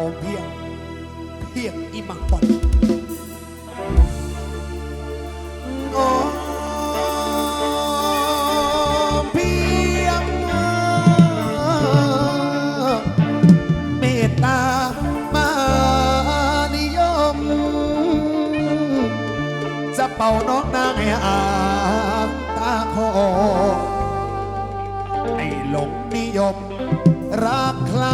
อเพียง เพียงอิมังปอนโอเพียงเมตตามนิยม จะเป่าน้องนางแอ่อาตาคอไอ้หลงนิยมรักใคร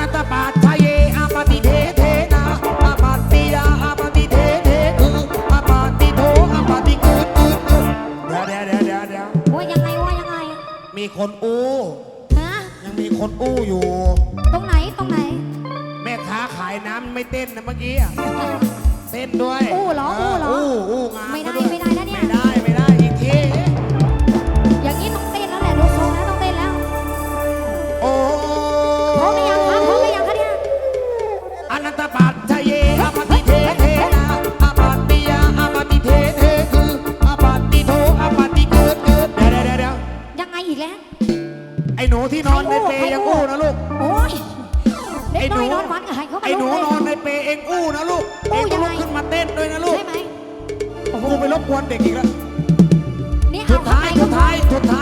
นันตปาชเยอาปฏิเทเทนาอาปฏิยาอาปฏิเทเทกูอาปฏิโทอาปฏิกูกูกูเดี๋ยวเดี๋ยวเดี๋ยวเดี๋ยวเดี๋ยวว่ายังไงว่ายังไงมีคนอู้ฮะยังมีคนอู้อยู่ ตรงไหนตรงไหน แม่ค้าขายน้ำไม่เต้นนะเมื่อกี้อะเต้นด้วยอู้เหรออู้เหรออู้อู้งานไม่ได้ไม่ได้นะเนี่ย ไม่ได้ไม่ได้อีกที ในเปย์ยังอู้นะลูก โอ้ยไอ้หน้นูอนอนฝันกับใครเขาไอ้หนูนอนในเปย์เองอู้นะลูก เองงลุกขึ้นมาเต้นด้วยนะลูกใช่ไหมกูไปรบกวนเด็กอีกแล้วสุดท้าย สุดท้าย สุดท้าย